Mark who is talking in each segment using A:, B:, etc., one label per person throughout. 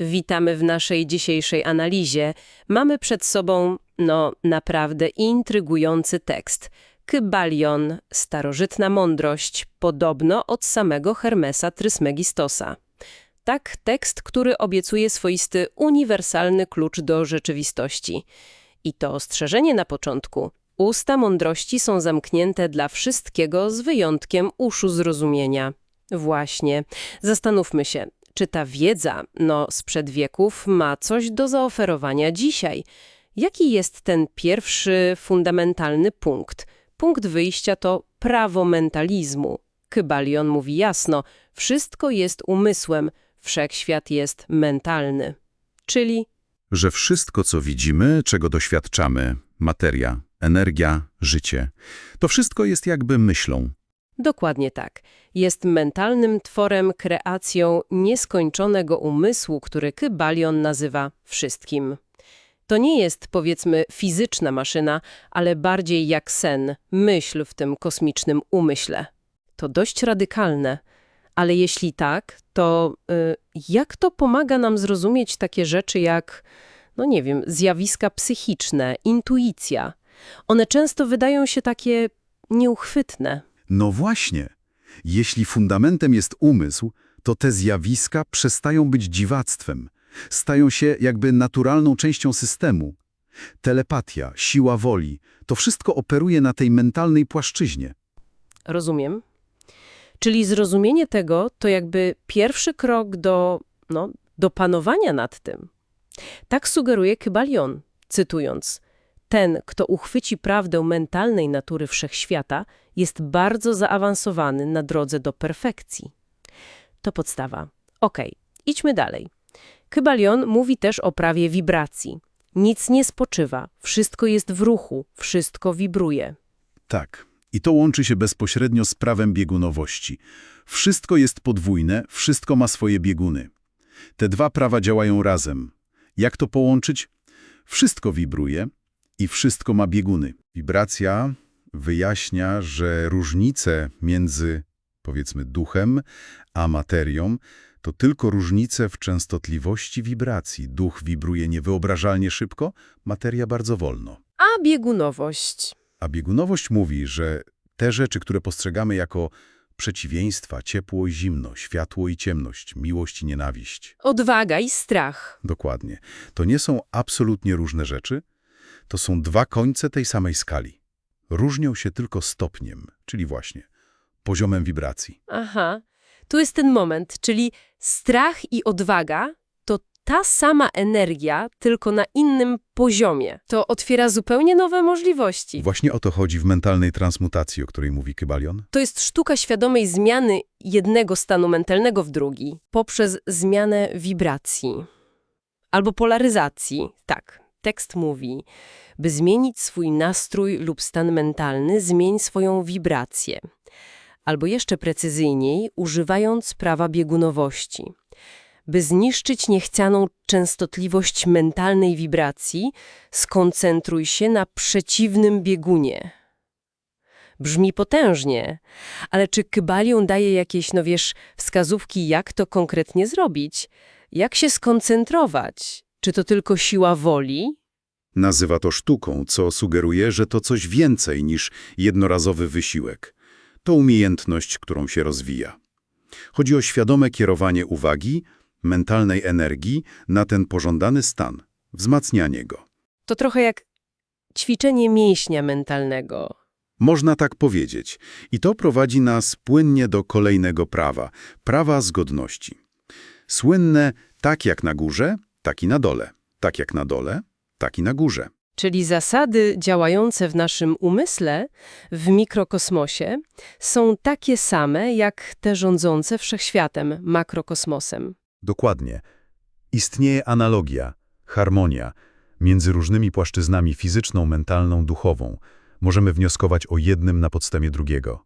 A: Witamy w naszej dzisiejszej analizie. Mamy przed sobą, no, naprawdę intrygujący tekst. Kybalion, starożytna mądrość, podobno od samego Hermesa Trysmegistosa. Tak, tekst, który obiecuje swoisty, uniwersalny klucz do rzeczywistości. I to ostrzeżenie na początku. Usta mądrości są zamknięte dla wszystkiego z wyjątkiem uszu zrozumienia. Właśnie. Zastanówmy się, czy ta wiedza, no sprzed wieków, ma coś do zaoferowania dzisiaj? Jaki jest ten pierwszy, fundamentalny punkt? Punkt wyjścia to prawo mentalizmu. Kybalion mówi jasno, wszystko jest umysłem, wszechświat jest mentalny. Czyli
B: Że wszystko, co widzimy, czego doświadczamy, materia, energia, życie, to wszystko jest jakby myślą.
A: Dokładnie tak. Jest mentalnym tworem, kreacją nieskończonego umysłu, który Kybalion nazywa wszystkim. To nie jest, powiedzmy, fizyczna maszyna, ale bardziej jak sen, myśl w tym kosmicznym umyśle. To dość radykalne. Ale jeśli tak, to y, jak to pomaga nam zrozumieć takie rzeczy jak, no nie wiem, zjawiska psychiczne, intuicja? One często wydają się takie nieuchwytne.
B: No właśnie. Jeśli fundamentem jest umysł, to te zjawiska przestają być dziwactwem. Stają się jakby naturalną częścią systemu. Telepatia, siła woli, to wszystko operuje na tej mentalnej płaszczyźnie.
A: Rozumiem. Czyli zrozumienie tego to jakby pierwszy krok do, no, do panowania nad tym. Tak sugeruje Kybalion, cytując. Ten, kto uchwyci prawdę mentalnej natury wszechświata, jest bardzo zaawansowany na drodze do perfekcji. To podstawa. Okej, idźmy dalej. Kybalion mówi też o prawie wibracji. Nic nie spoczywa, wszystko jest w ruchu, wszystko wibruje.
B: Tak. I to łączy się bezpośrednio z prawem biegunowości. Wszystko jest podwójne, wszystko ma swoje bieguny. Te dwa prawa działają razem. Jak to połączyć? Wszystko wibruje i wszystko ma bieguny. Wibracja wyjaśnia, że różnice między, powiedzmy, duchem a materią to tylko różnice w częstotliwości wibracji. Duch wibruje niewyobrażalnie szybko, materia bardzo wolno.
A: A biegunowość?
B: A biegunowość mówi, że te rzeczy, które postrzegamy jako przeciwieństwa, ciepło i zimno, światło i ciemność, miłość i nienawiść,
A: Odwaga i strach.
B: dokładnie, to nie są absolutnie różne rzeczy, to są dwa końce tej samej skali. Różnią się tylko stopniem, czyli właśnie poziomem wibracji.
A: Aha, tu jest ten moment, czyli strach i odwaga to ta sama energia, tylko na innym poziomie. To otwiera zupełnie nowe możliwości.
B: Właśnie o to chodzi w mentalnej transmutacji, o której mówi Kybalion.
A: To jest sztuka świadomej zmiany jednego stanu mentalnego w drugi poprzez zmianę wibracji albo polaryzacji. Tak, tekst mówi, by zmienić swój nastrój lub stan mentalny, zmień swoją wibrację. Albo jeszcze precyzyjniej, używając prawa biegunowości. By zniszczyć niechcianą częstotliwość mentalnej wibracji, skoncentruj się na przeciwnym biegunie. Brzmi potężnie, ale czy Kybalion daje jakieś, no wiesz, wskazówki, jak to konkretnie zrobić? Jak się skoncentrować? Czy to tylko siła woli?
B: Nazywa to sztuką, co sugeruje, że to coś więcej niż jednorazowy wysiłek. To umiejętność, którą się rozwija. Chodzi o świadome kierowanie uwagi, mentalnej energii na ten pożądany stan, wzmacnianie go.
A: To trochę jak ćwiczenie mięśnia mentalnego.
B: Można tak powiedzieć. I to prowadzi nas płynnie do kolejnego prawa, prawa zgodności. Słynne tak jak na górze, tak i na dole. Tak jak na dole, tak i na górze.
A: Czyli zasady działające w naszym umyśle, w mikrokosmosie, są takie same jak te rządzące wszechświatem, makrokosmosem.
B: Dokładnie. Istnieje analogia, harmonia między różnymi płaszczyznami fizyczną, mentalną, duchową. Możemy wnioskować o jednym na podstawie drugiego.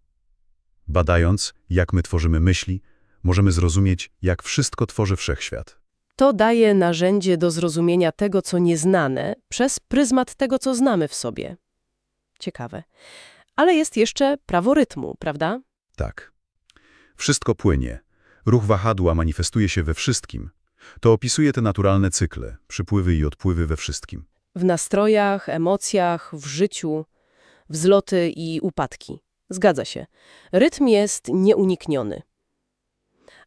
B: Badając, jak my tworzymy myśli, możemy zrozumieć, jak wszystko tworzy wszechświat.
A: To daje narzędzie do zrozumienia tego, co nieznane, przez pryzmat tego, co znamy w sobie. Ciekawe. Ale jest jeszcze prawo rytmu, prawda?
B: Tak. Wszystko płynie. Ruch wahadła manifestuje się we wszystkim. To opisuje te naturalne cykle, przypływy i odpływy we wszystkim.
A: W nastrojach, emocjach, w życiu, wzloty i upadki. Zgadza się. Rytm jest nieunikniony.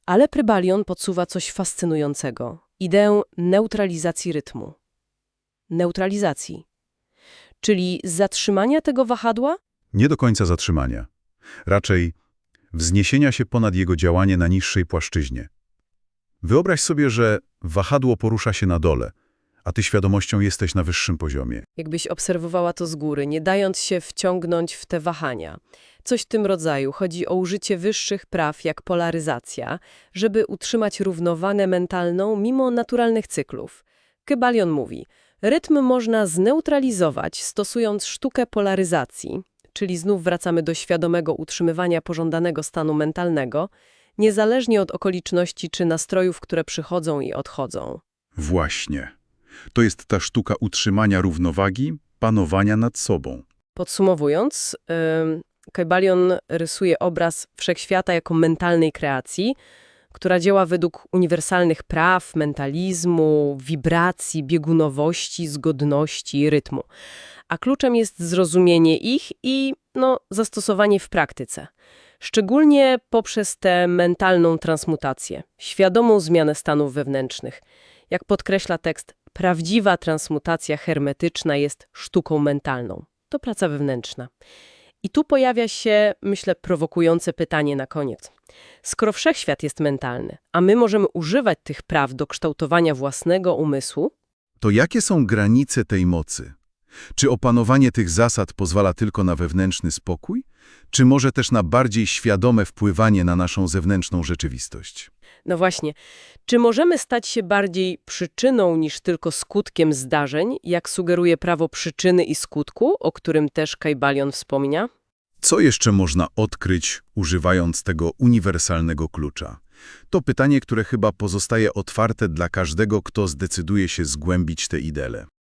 A: Ale Prybalion podsuwa coś fascynującego. Ideę neutralizacji rytmu. Neutralizacji. Czyli zatrzymania tego wahadła?
B: Nie do końca zatrzymania. Raczej wzniesienia się ponad jego działanie na niższej płaszczyźnie. Wyobraź sobie, że wahadło porusza się na dole, a ty świadomością jesteś na wyższym poziomie.
A: Jakbyś obserwowała to z góry, nie dając się wciągnąć w te wahania. Coś w tym rodzaju. Chodzi o użycie wyższych praw, jak polaryzacja, żeby utrzymać równowagę mentalną mimo naturalnych cyklów. Kybalion mówi, rytm można zneutralizować stosując sztukę polaryzacji, czyli znów wracamy do świadomego utrzymywania pożądanego stanu mentalnego, niezależnie od okoliczności czy nastrojów, które przychodzą i odchodzą.
B: Właśnie. To jest ta sztuka utrzymania równowagi, panowania nad sobą.
A: Podsumowując, Kybalion rysuje obraz wszechświata jako mentalnej kreacji, która działa według uniwersalnych praw, mentalizmu, wibracji, biegunowości, zgodności rytmu. A kluczem jest zrozumienie ich i no, zastosowanie w praktyce. Szczególnie poprzez tę mentalną transmutację, świadomą zmianę stanów wewnętrznych. Jak podkreśla tekst, prawdziwa transmutacja hermetyczna jest sztuką mentalną. To praca wewnętrzna. I tu pojawia się, myślę, prowokujące pytanie na koniec. Skoro wszechświat jest mentalny, a my możemy używać tych praw do kształtowania własnego umysłu,
B: To jakie są granice tej mocy? Czy opanowanie tych zasad pozwala tylko na wewnętrzny spokój? Czy może też na bardziej świadome wpływanie na naszą zewnętrzną rzeczywistość?
A: no właśnie, czy możemy stać się bardziej przyczyną niż tylko skutkiem zdarzeń, jak sugeruje prawo przyczyny i skutku, o którym też Kajbalion wspomina?
B: Co jeszcze można odkryć, używając tego uniwersalnego klucza? To pytanie, które chyba pozostaje otwarte dla każdego, kto zdecyduje się zgłębić te idele.